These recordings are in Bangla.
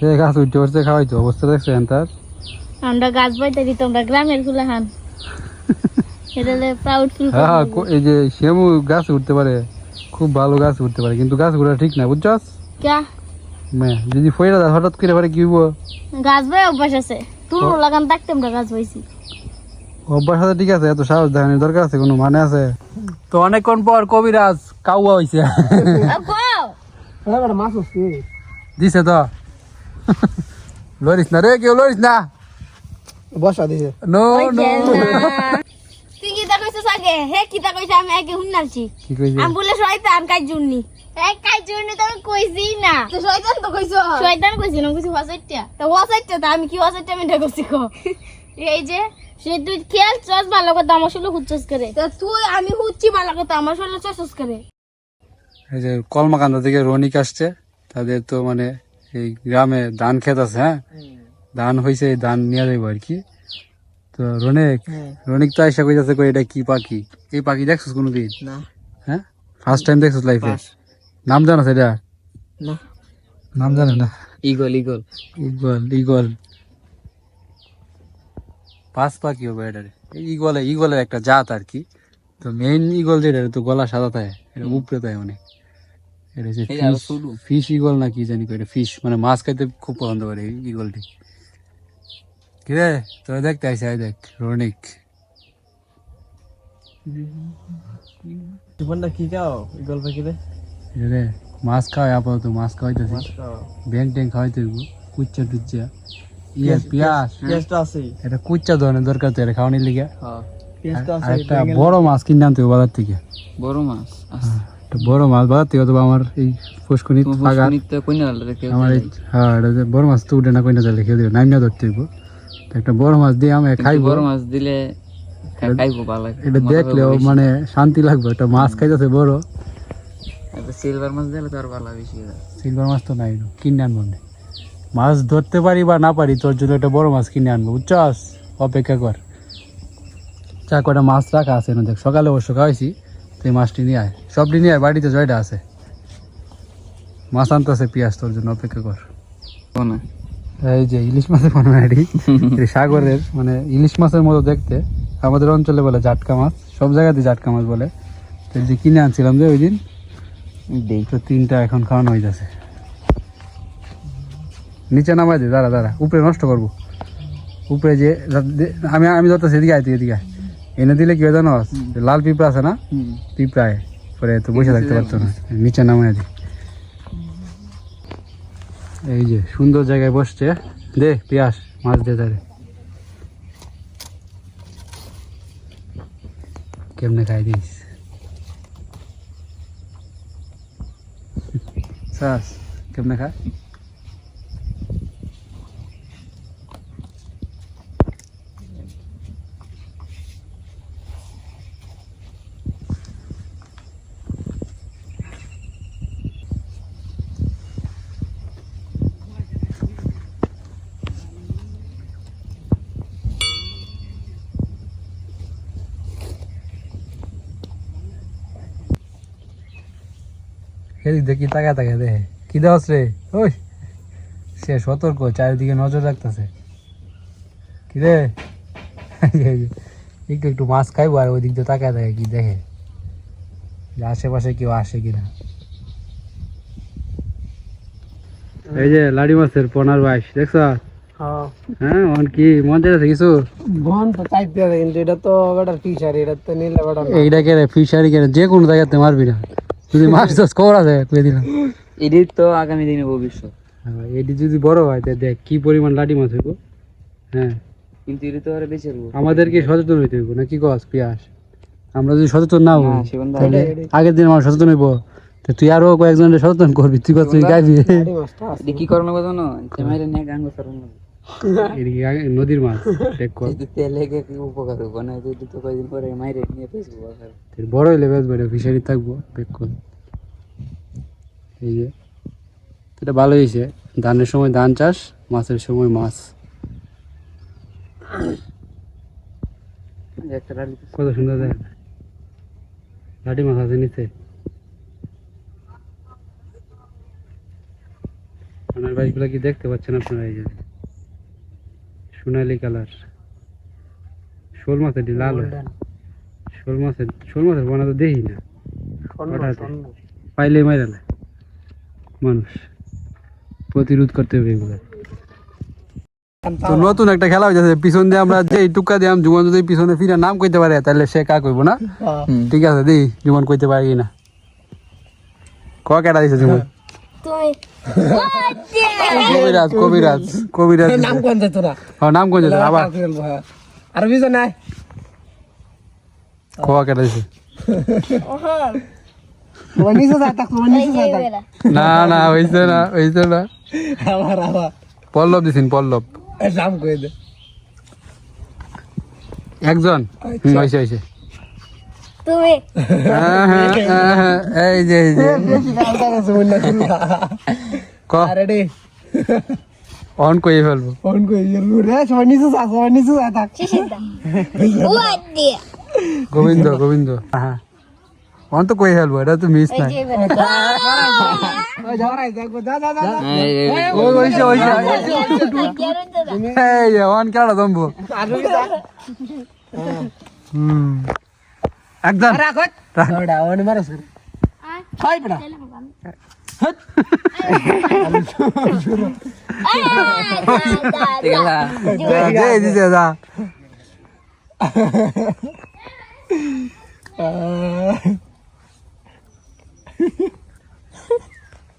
সে গাছ উঠতে উঠতে খাওয়াইতো অবস্থা দেখছেন তার? আমরা গাছ তোমরা গ্রামেরগুলা হান হ্যাঁ হ্যাঁ, এই যে শ্যামু গাছ উঠতে পারে খুব ভালো গাছ উঠতে পারে কিন্তু গাছ ঠিক না বুঝছস যদি ফইরা যায় হঠাৎ করে পারে কি হইব? গাছ অভ্যাস আছে তুল লাগান থাকতে আমরা গাছ অভ্যাস আছে ঠিক আছে এত সাহস দেখানোর দরকার আছে কোনো মানে আছে? তো অনেকক্ষণ পর কবিরাজ কাউয়া হইছে। দিছে তো? লরিস না রে কেউ লরিস না। বসা দিছে নো নো। তুই কিতা কইছিস আগে? হে কিতা কইছ? আমি আগে হুন্নালছি কি কইছে? আমি বলে শয়তান কাজ জুননি এই কাজ জুননি তো আমি কইছি না। তো শয়তান তো কইছো। শয়তান কইছি না কইছি হসাইটা তো হসাইটা তো আমি কি হসাইটা আমি ঢাকছি কো? এই যে সে তুই খেয়াল চস ভালো কথা আমার শুলো হুচ্ছস করে তো তুই আমি হুচ্ছি ভালো কথা আমার শুলো চসস করে এই যে কলমাকান্দা থেকে রনিক আসছে তাদের তো মানে এই গ্রামে ধান ক্ষেত আছে হ্যাঁ? ধান হয়েছে ধান নিয়ে যাইব আর কি। তো রনিক রনিক তো আইসা কইতাছে কই এটা কি পাখি? এই পাখি দেখছিস কোনোদিন? না। হ্যাঁ? ফার্স্ট টাইম দেখছিস লাইফে নাম জানো সেটা না। নাম জানে না। ইগল ইগল ইগল ইগল পাঁচ পাখি হবে এটা ইগলে ইগলের একটা জাত আর কি। তো মেইন ইগল যেটা এটা তো গলা সাদা থাকে এটা উপরে থাকে অনেক। এটা হচ্ছে ফিশ ইগল না কি জানি এটা ফিশ মানে মাছ খাইতে খুব পছন্দ করে ইগলটি কি রে? তোরা দেখতে আইসে আই দেখ রনিক। জীবনটা কি খাও ইগল পাখি রে মাছ খাওয়াই আপাতত মাছ খাওয়াইতেছি। ব্যাং ট্যাং খাওয়াইতে কুচ্চা টুচ্চা। ইয়ে পেঁয়াজ পেঁয়াজটা আছে। এটা কুচ্চা ধরনের দরকার তো এটা খাওয়ানির লিগে। হ্যাঁ পেঁয়াজটা একটা বড় মাছ কিনে আনতে হবে বাজার থেকে। বড় মাছ একটা বড় মাছ অথবা আমার এই পুষ্কনি আমার এই হ্যাঁ বড় মাছ তো উঠে না কইনা খেয়ে দেবে নাইমনা ধরতে হইব। একটা বড় মাছ দিয়ে আমি খাইবো। বড় মাছ দিলে এটা দেখলেও মানে শান্তি লাগবে একটা মাছ খাইতেছে বড়। সিলভার মাছ দিলে তো আর ভালো বেশি সিলভার মাছ তো নাই কিনে আনব না। মাছ ধরতে পারি বা না পারি তোর জন্য একটা বড় মাছ কিনে আনব বুঝছস? অপেক্ষা কর। চা কটা মাছ রাখা আছে না দেখ সকালে অবশ্য খাওয়াইছি। এই মাছটি নিয়ে আয়। সবটি নিয়ে আয় বাড়িতে জয়টা আছে। মাছ আনতেছে পেঁয়াজ তোর জন্য অপেক্ষা কর। এই যে ইলিশ মাছের এটি সাগরের মানে ইলিশ মাছের মতো দেখতে। আমাদের অঞ্চলে বলে জাটকা মাছ সব জায়গাতে জাটকা মাছ বলে। তো যে কিনে আনছিলাম যে ওই দিন তো তিনটা এখন খাওয়ানো হয়ে যাচ্ছে নিচে নামাই দে দাঁড়া দাঁড়া উপরে নষ্ট করব। উপরে যে আমি আমি যত সেদিকে আয় তুই এদিকে আয়। এনে দিলে কি জানো? লাল পিঁপড়া আছে না? পিঁপড়ায়। পরে তো বসে থাকতে পারতো না। নিচে নামাই দি। এই যে সুন্দর জায়গায় বসছে। দে পিয়াস মাছ দে তারে কেমনে খাই দিস? কেমনে খায় দেখি কি দেওয়াস রে? ওই সে সতর্ক চারিদিকে নজর রাখতেছে। কি রে? একটু একটু মাছ খাইবো আর ওই দিক দিয়ে তাকায় কি দেখে। যে আশেপাশে কেউ আসে কিনা। এই যে লাড়ি মাছের পনার বাইশ দেখছ? হ্যাঁ। হ্যাঁ কি? মন চাইছে কিছু? বন তো চাইতে কিন্তু এটা তো বেটার ফিশার এটা তো নিলে বেটার এইটা কে ফিশারি যে কোনো জায়গাতে মারবি না। যদি মাছ চাষ করা যায় কয়ে দিলাম। এডিট তো আগামী দিনে ভবিষ্যৎ। হ্যাঁ, এটি যদি বড় হয় তা দেখ কি পরিমাণ লাঠি মাছ হইব। হ্যাঁ। কিন্তু এটা তো আর বেঁচে আমাদেরকে সচেতন হইতে হইব নাকি কস পিয়াস আমরা যদি সচেতন না হই তাহলে আগের দিন আমার সচেতন হইব। তো তুই আরও কয়েকজনের সচেতন করবি তুই কত তুই গাইবি। কি করল কথা না ক্যামেরা নিয়ে গান করতে নদীর মাছ দেখ তেলে কি উপকার হব না যদি তো কয়েকদিন পরে মাইরে নিয়ে বড় হইলে এটা ফিশারি থাকব দেখ এই যে এটা ভালো হয়েছে ধানের সময় ধান চাষ মাছের সময় মাছ। কত সুন্দর দেখ। লাঠি মাছ আছে নিচে। ওনার বাইকগুলো কি দেখতে পাচ্ছেন আপনারা এই যে? সোনালি কালার। শোল মাছের লাল। শোল মাছের শোল মাছের বনা তো দেখি না। পাইলে মাইরালে মানুষ প্রতিরোধ করতে হবে এগুলো। তো নতুন একটা খেলা হয়েছে পিছন দিয়ে আমরা যে টুকা দিয়াম জুমন যদি পিছনে ফিরে নাম কইতে পারে তাহলে সে কা কইব না? ঠিক আছে দি জুমন কইতে পারি না? ক কেটা দিছে জুমন? কবিরাজ কবিরাজ কবিরাজ নাম কোন যেত না হ্যাঁ নাম কোন আবার আর নাই কেটা দিছে। না না হইছে না হইছে না। আবার আবার। পল্লব দিছেন পল্লব। নাম কই দে। একজন? হুম, হইছে হইছে। তুমি। হ্যাঁ, হ্যাঁ, হ্যাঁ, এই যে এই যে। ক? আরে অন কইয়ে ফেলব। ফোন কই রে সবাই নিচে যা সবাই নিচে যায় থাক। গোবিন্দ গোবিন্দ। হ্যাঁ। অন তো কই ফেলব এটা তো মিস যা যা যা যে অন কেডা দম্বু? হুম। একদম রাখ ওটা ওনি মারস করে হাই বড়া দে দিছে যা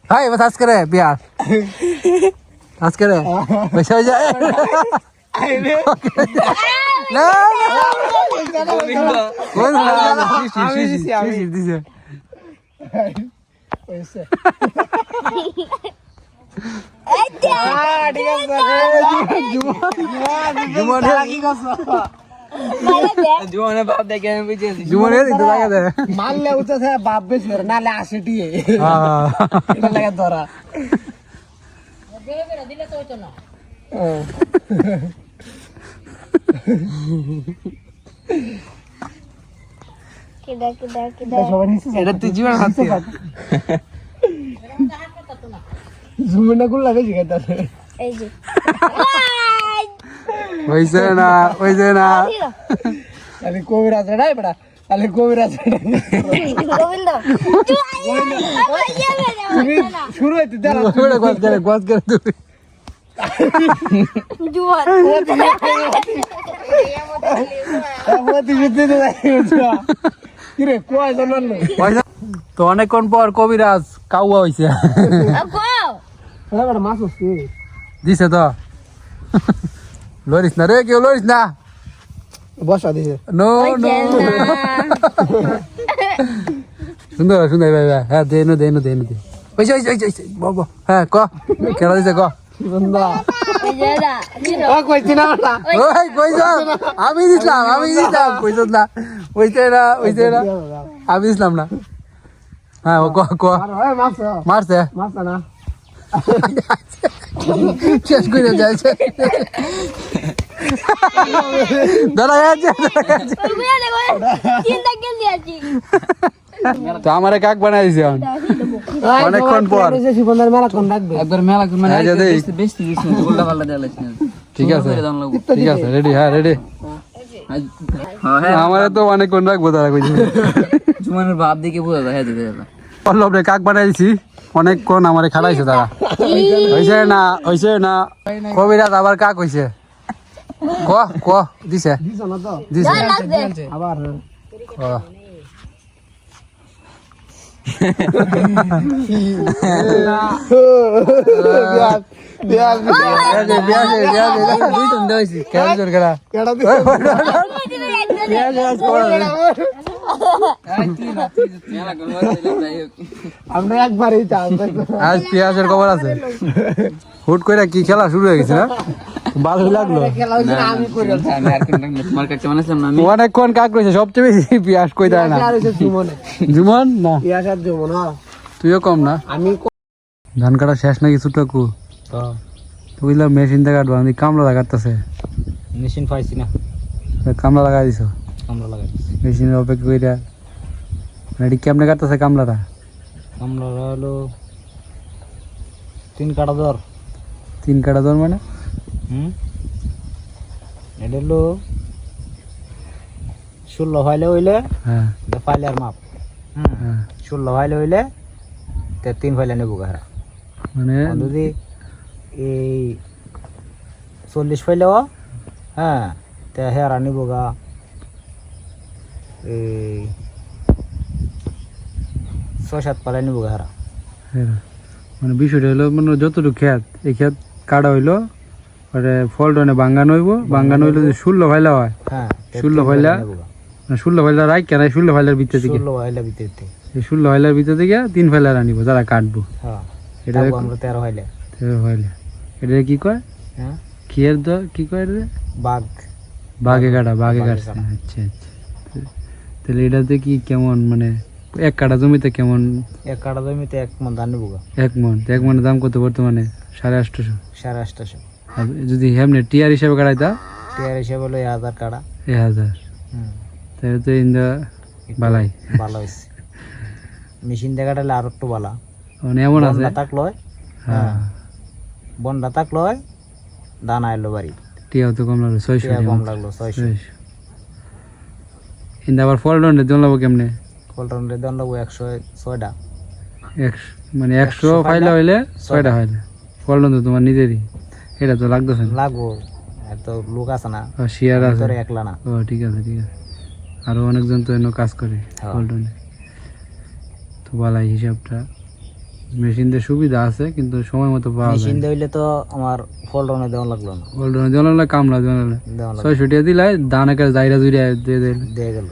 হাই বাস আজ করে বিয়ার আজ করে পয়সা হয়ে যায় না কোন আমি দিছি, আমি। দিছে ওইসে আ ঠিক আছে জুমন কি করছ জুমনের দে মারলে উঠছে বাপ বেশ নালে আসে টিয়ে হ্যাঁ এটা লাগে ধরা কিদা সবাই নিচে এটা তুই জীবন হাসি জুমনা গুলো লাগে জিগাইতাছে এই যে। হইছে না হইছে না। বড়া কবিরাজ গোবিন্দ। শুরু হইতে দাঁড়া করে। গজ করে তুই তো অনেকক্ষণ পর কবিরাজ কাউয়া হইছে। হ্যাঁ দিছে তো। লরিস না রে কেউ লরিস না। বসা দিছে। No no. সুন্দর সুন্দর ভাই ভাই। হ্যাঁ দেনু দেনু দে হইছে হইছে হইছে বাবা হ্যাঁ ক। কেডা দিছে ক। বন্ধা। ও কইছি না না ওই কইছ আমি দিছিলাম আমি দিছিলাম কইছ না। হইছে না হইছে না। আমি দিছিলাম না। হ্যাঁ ও ক ক। আর মারছে না। শেষ করে যাইছে ধরা গেছে ধরা গেছে। তো আমারে কাক বানাই দিছে অনেকক্ষণ পর। শিবনের মেলা কোন রাখবে একবার মেলা মানে বেশি উল্টা পাল্টা দেওয়া ঠিক আছে। ঠিক আছে রেডি হ্যাঁ রেডি হ্যাঁ হ্যাঁ। আমারে তো অনেকক্ষণ রাখব তারা কইছে। জুমানের ভাব দেখে বোঝা যায় হ্যাঁ দিতে যাবে পল্লব রে কাক বানাই দিছি অনেকক্ষণ আমারে খালাইছে তারা হইছে না হইছে না। কবিরাজ আবার কাক হইছে। ক ক দিছে। দিছ না তো? দিছে। আবার। বিয়াস বিয়াস বিয়া দে, বিয়া দে, বিয়া দে, বিয়া দে, দুইজন দেওয়াইছি। কেডা দুইজন কেডা? কেডা দিছ বিয়া দে, আজ পেঁয়াজের খবর আছে। হুট করে কি খেলা শুরু হয়ে গেছে না? ভালো লাগল। অনেকক্ষণ কাক রয়েছে সবচেয়ে বেশি পেঁয়াজ কই দেয় না? জুমন। না। ইয়াস আর জমন তুইও কম না? আমি ধান কাটা শেষ নাকি ছোটকু? বুঝলাম মেশিন থেকে কাটবো আমি কামলা লাগাতেছে মেশিন পাইছি না। কামলা লাগাই দিছ? আমরা লাগাই মেশিনের অপেক্ষা কইরা। মানে এটি কেমনে কাটতেছে কামলাটা? আমরা হলো তিন কাটা দর তিন কাটা দর মানে? হুম? এটা হলো ষোলো ফাইলে হইলে হ্যাঁ। ফাইলের মাপ। হুম? হ্যাঁ। ষোলো ফাইলে হইলে তে তিন ফাইলে নেব গাহারা মানে যদি এই চল্লিশ ফাইলেও হ্যাঁ তে হেরা নিব গা। এই ছয় সাত পালে নিব গাহারা হ্যাঁ। মানে বিষয়টা হলো মানে যতটুকু খেত এই খেত কাটা হইল ওটা ফলটনে বাঙ্গানো হইব বাঙ্গানো হইলে যদি ষোলো ফাইলা হয় হ্যাঁ ষোলো ফাইলা? ষোলো ফাইলা রাখ কেন ষোলো ফাইলার ভিতর থেকে এই ষোলো ফাইলার ভিতর থেকে তিন ফাইলার আনিব যারা কাটবো। হ্যাঁ এটা তেরো ফাইলে তেরো ফাইলা এটা কি কয়? হ্যাঁ? কিয়ের দ কি কয় রে বাঘ। বাঘে কাটা বাঘে কাটছে। আচ্ছা আচ্ছা। তাহলে এটাতে কি কেমন মানে এক কাটা জমিতে কেমন? এক কাটা জমিতে এক মন ধান এক মন। এক মনের দাম কত বর্তমানে? সাড়ে আটশোশো সাড়ে আটটাশো আর যদি হেমনে টিয়ার হিসাবে কাটাইতা টিয়ার হিসেবে হলো হাজার কাটা। এক হাজার। তাহলে তো ইন্দা বালাই। ভালো হয়েছে মেশিন দিয়ে কাটালে আর একটু ভালো মানে এমন আছে। থাকল হ্যাঁ। বন্ডা থাকল দানা এলো বাড়ি। টিয়াও তো কম লাগল ছয়শো কম লাগল ছয়শো। ইন্দা আবার ফল ডন্ডে দিন লাগবো কেমনে? কলটনের দাম লাগবো একশো ছয়টা। একশো মানে একশো ফাইলা হইলে ছয়টা। ফাইলা ফল তো তোমার নিজেরই। এটা তো লাগতেছে লাগবো এত লোক আছে না শিয়ার আছে? একলা না। ও ঠিক আছে ঠিক আছে। আরও অনেকজন তো এনে কাজ করে হ্যাঁ। তো বালাই হিসাবটা। সুবিধা আছে কিন্তু সময় মতো পাওয়া মেশিন তো আমার ফলটনে দেওয়া লাগল না। ফলটনে কামলা দেওয়া লাগল ছয়শো টাকা দিলে দানা কাজ দায়রা জুড়ে দিয়ে দিলে। দিয়ে গেল।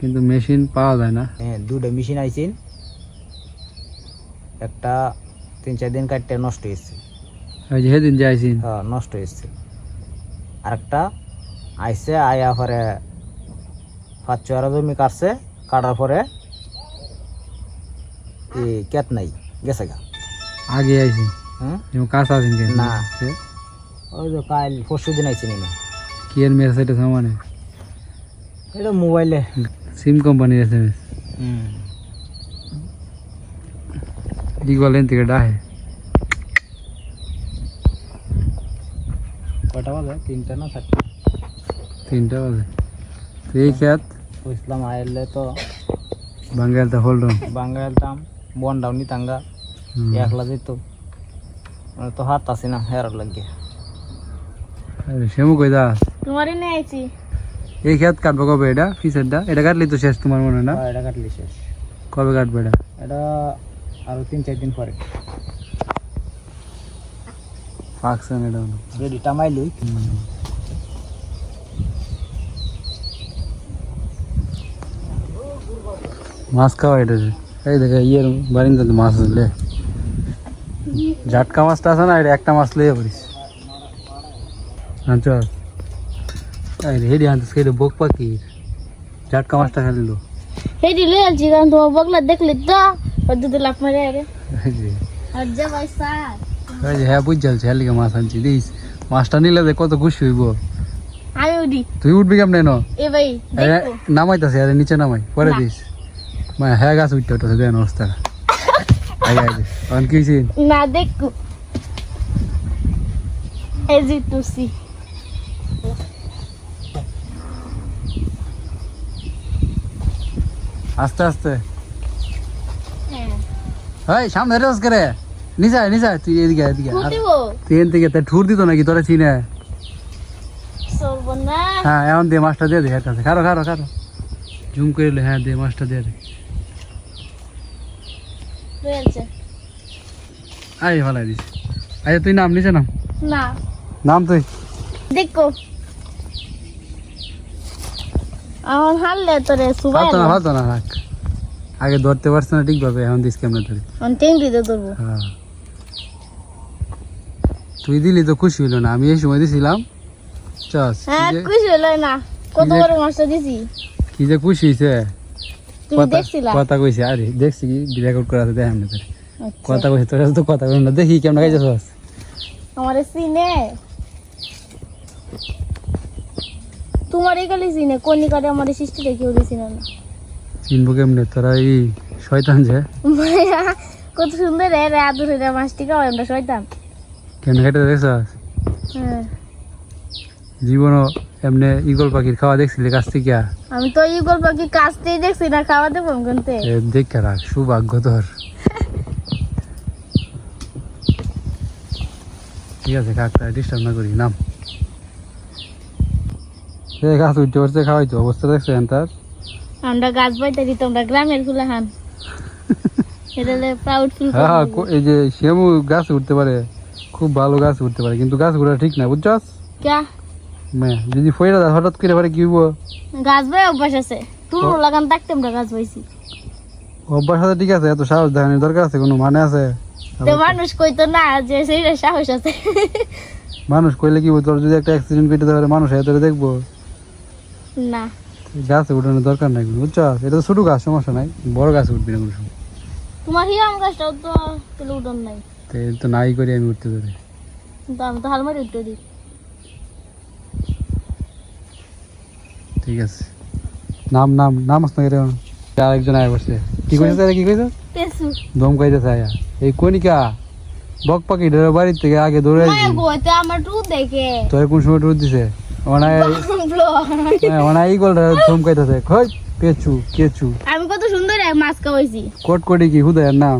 কিন্তু মেশিন পাওয়া যায় না। হ্যাঁ দুটো মেশিন আইছিল একটা তিন চার দিন কাটতে নষ্ট হয়েছে। ওই যে সেদিন যাইছি। হ্যাঁ নষ্ট হয়েছে। আরেকটা আইসে আয়া পরে পাঁচ ছয় জমি কাটছে কাটার পরে এই কেত নাই গেছে গা। আগে আইছি। হ্যাঁ কাজ আছেন না। ওই তো কাল পরশু দিন আইসি নি কি এর মেসেজ এটা সামানে? এটা মোবাইলে। সিম কোম্পানির এস এম এস দিগলেন থেকে ডাহে। কয়টা বাজে? তিনটা না চারটা? তিনটা বাজে। তো এই খেত বুঝলাম আইলে তো বাঙ্গাল তো হোল্ড বাঙ্গাইলতাম বনডাও নিতাঙ্গা একলা যেত। মানে তো হাত আছে না হেরার লাগে। সেমু কই দাস তোমারই নিয়ে আইছি। এই খেত কাটবো কবে এটা? ফিসেরটা এটা কাটলি তো শেষ তোমার মনে না? এটা কাটলি শেষ। কবে কাটবে এটা? এটা আরও তিন চার দিন পরে। পাকছেন এটা রেডি টামাইলি মাছ খাওয়া এটা যে। এই দেখে ইয়ের বারিন্দাতে মাছ আছে জাটকা মাছটা আছে না এটা একটা মাছ লইয়া পড়িস আচ্ছা হেডি আনতে সেটা বক পাখি জাটকা মাছটা খালি লো হেডি লই আলছি কারণ তোমার বগলা দেখলি তো ওর দুটো লাভ মারে আগে এই যে আর যা ভাই স্যার এই যে হ্যাঁ বুঝ যাচ্ছে হ্যাঁ লিগে মাছ আনছি দিস মাছটা নিলে যে কত খুশি হইব। আমি উঠি তুই উঠবি কেমনে ন এ ভাই নামাইতাছে আরে নিচে নামাই পরে দিস। মানে হ্যাঁ গাছ উঠতে উঠতে দেন অবস্থা। আগে আগে অন কি হইছে? না দেখো। এজি তুসি। আস্তে আস্তে। হ্যাঁ। সামনে রেস করে। নিচে আয়, তুই এদিকে এদিকে। আর এন থেকে তাই ঠুর দিত নাকি? তোরা চিনে। হ্যাঁ এখন দিয়ে মাছটা দিয়ে দে হেঁটে খারো খারো খারো। জুম করে হ্যাঁ দে মাছটা দিয়ে দে। রয়েছে ভালো দিস। আচ্ছা তুই নাম নিচে নাম। না। নাম তুই। দেখো। আমার হারলে তোরে সুবাই ফালতো না ফালতো না রাখ আগে ধরতে পারছে না ঠিকভাবে এখন দিস কেমন ধরি অন টেঙ্গি দিয়ে ধরবো। হ্যাঁ। তুই দিলি তো খুশি হইল না আমি এই সময় দিছিলাম। চাস হ্যাঁ খুশি হলো না কত বড় মাছটা দিছি? কি যে খুশি দেখছিলা? কথা কইছি আরে দেখছি কি রেকর্ড করা আছে দেখ আমি তোর। আচ্ছা। কথা কইছি তোর তো কথা কই না দেখি কেমন খাইছিস আমার সিনে তোমার এখানে সিনে কোন কাটে আমার সৃষ্টি দেখি ওদের সিনে না। চিনবো কেমনে তোরা এই শয়তান যে। কত সুন্দর রে আদুরে মাছটি খাওয়াই আমরা শয়তান। কেন হেঁটে দেখছ হ্যাঁ। জীবনও এমনি ইগল পাখির খাওয়া দেখছিলি কাছ থেকে? আমি তো ইগল পাখি কাছতেই দেখছি না খাওয়াতে পারব কিন্তু দেখে রাখ সৌভাগ্য তোর। ঠিক আছে কাকটা ডিস্টার্ব না করি নাম। এ গাছ উঠতে খাওয়াই তো অবস্থা তার। আমরা গাছ পাইতারি তোমরা গ্রামের হান এটা প্রাউড ফিল হ্যাঁ এই যে শ্যামু গাছ উঠতে পারে। খুব ভালো গাছ উঠতে পারে কিন্তু গাছ উঠা ঠিক না বুঝছস? ক্যা মেয়ে যদি ফইরা দেয় হঠাৎ করে পারে কি হইব? গাছ বাই অভ্যাস আছে। টুলু লাগান থাকতে আমরা গাছ পাইছি অভ্যাস আছে ঠিক আছে এত সাহস দেখানোর দরকার আছে কোনো মানে আছে? তো মানুষ কইতো না যে সেইটা সাহস আছে। মানুষ কইলে কি? তোর যদি একটা অ্যাক্সিডেন্ট কেটে দেয় মানুষ এত দেখব? না। গাছ উঠানোর দরকার নাই কোনো, বুঝছস? এটা তো ছোট গাছ সমস্যা নাই বড় গাছ উঠবি না কোনো সময়। তোমার হিরাম গাছটাও তো তুলে উঠন নাই। তো এই তো নাই করি আমি উঠতে ধরে। আমি তো হালমারি উঠতে দিই। ঠিক আছে। নাম নাম নাম আসতে গেলে আরেকজন আয় বসছে কি কইছে তারা কি কইছে? দম কইতেছে আয়া। এই কনিকা বক পাখি ধরে বাড়ির থেকে আগে দৌড়ে আইছি। আমার দেখে। তোর কোন সময় টুর দিছে? অনায় অনায় ইগল ধম কইতেছে খই পেচু কেচু। আমি কত সুন্দর মাছ খাওয়াইছি। কোট কোটি কি হুদায়ের নাম?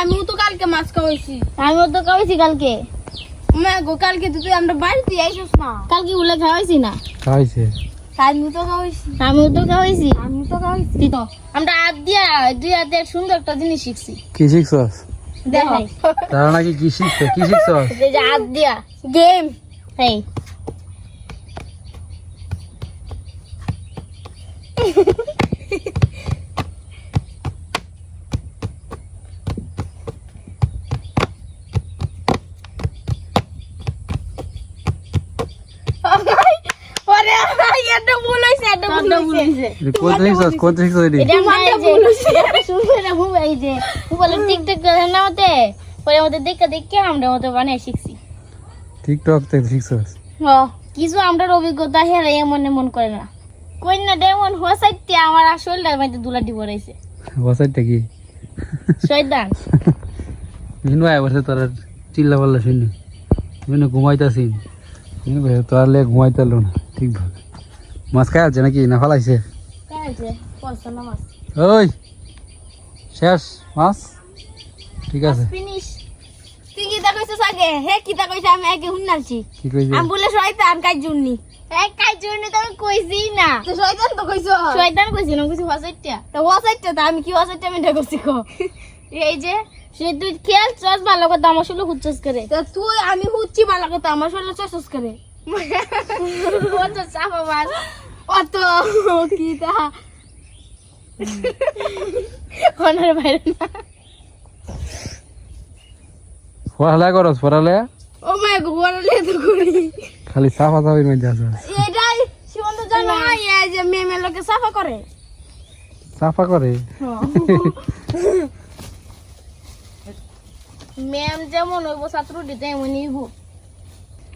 আমিও তো কালকে মাছ খাওয়াইছি। আমিও তো খাওয়াইছি কালকে। গো কালকে তো তুই আমরা বাড়িতে আইসিস না। কালকে উলে খাওয়াইছি না। খাইছে আমিও তো খাওয়াইছি। আমিও তো খাওয়াইছি। আমিও তো খাওয়াইছি। তো আমরা হাত দিয়া দুই হাতে সুন্দর একটা জিনিস শিখছি। কি শিখছস? দেখাই। তারা নাকি কি শিখছে? কি শিখছস? এই যে হাত দিয়া। গেম এই। ওরে এটা ভুল হইছে এটা ভুল হইছে। এটা কোন শিখছস কোন শিখছস এটি এটা আমার এই যে সুন্দর মোবাইল এই যে মোবাইলে টিকটক করে না মতে পরে আমাদের দেখে দেখে আমরা মতো বানিয়ে শিখছি। টিকটক থেকে শিখছস ও কিছু আমরা অভিজ্ঞতা হেরে এমন এমন করে না। কন্যা ডেমন হোসাইতে আমার আসলটার মধ্যে দুলাটি পড়াইছে। বসাইটা কি? শয়তান মিনু তোর চিল্লা পাল্লা শুনি মিনু ঘুমাইতাছি। মিনু বসে তোর লে না ঠিক মাছ খাই আছে নাকি? না ফালাইছে কাছে পয়সা না মাছ। ওই শেষ মাছ? ঠিক আছে। তুই কি তা কইছিস আগে হে কি তা কইছ আমি আগে হুনালছি কি কইছে আমি বলে শয়তান কাজ জুননি। এক কাজ জুননি তো আমি কইছি না। তো শয়তান তো কইছো শয়তান কইছি না কইছি তো হোসাইটটা তো আমি কি মিটা কইছি কো? এই যে সে তুই খেল চস ভালো কথা আমার হুচ্ছস করে। তো তুই আমি হুচ্ছি ভালো কথা আমার চসস করে। অত চাপা মার অত কি তা? বাইরে না পড়ালে করস পড়ালে? ও মাই গড তো করি। খালি সাফা সাফির মধ্যে আছে। এটাই সীমন্ত জানো এই যে মেমে লোকে সাফা করে। সাফা করে? ম্যাম যেমন হইব ছাত্র দিতে এমনই হইব।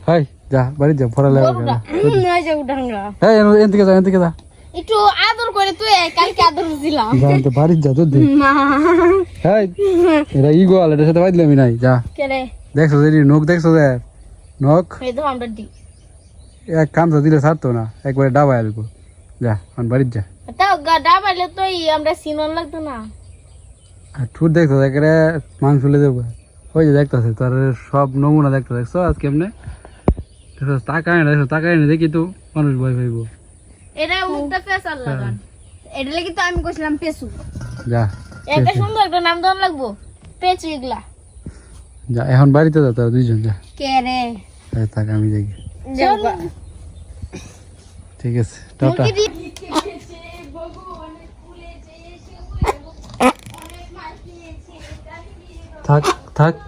হাই যা বাড়ি যা পড়ালে গরুটা নয় যে উঠাঙ্গা হ্যাঁ এন থেকে যা এন থেকে যা। একটু আদর করে তুই কালকে আদর দিলাম। যা তো বাড়ি যা তো দে না হাই এটা ই গোয়াল সাথে বাইদলে আমি নাই যা। কেরে দেখছ যে নখ দেখছ যে? নখ? এই তো আমরা দি। এক কামটা দিলে ছাড়তো না একবারে ডাবায় আসব যা আমার বাড়ির যা। তাও গাডা পাইলে তো আমরা সিনন লাগতো না। আর ঠুট দেখছ একেবারে মাংস ফুলে দেবো ওই যে দেখতেছে তোর সব নমুনা দেখতে দেখছ আজ কেমনে? তাকায় না দেখছ তাকায় না দেখি তো মানুষ ভয় পাইব। এটা মুখটা পেশাল লাগান এটা লাগি তো আমি কইছিলাম পেছু যা একটা সুন্দর একটা নাম দেওয়া লাগবো। পেছু এগুলা। যা এখন বাড়িতে যা তোরা দুইজন যা। কে রে? এই আমি যাই। ঠিক আছে টাটা। থাক। tak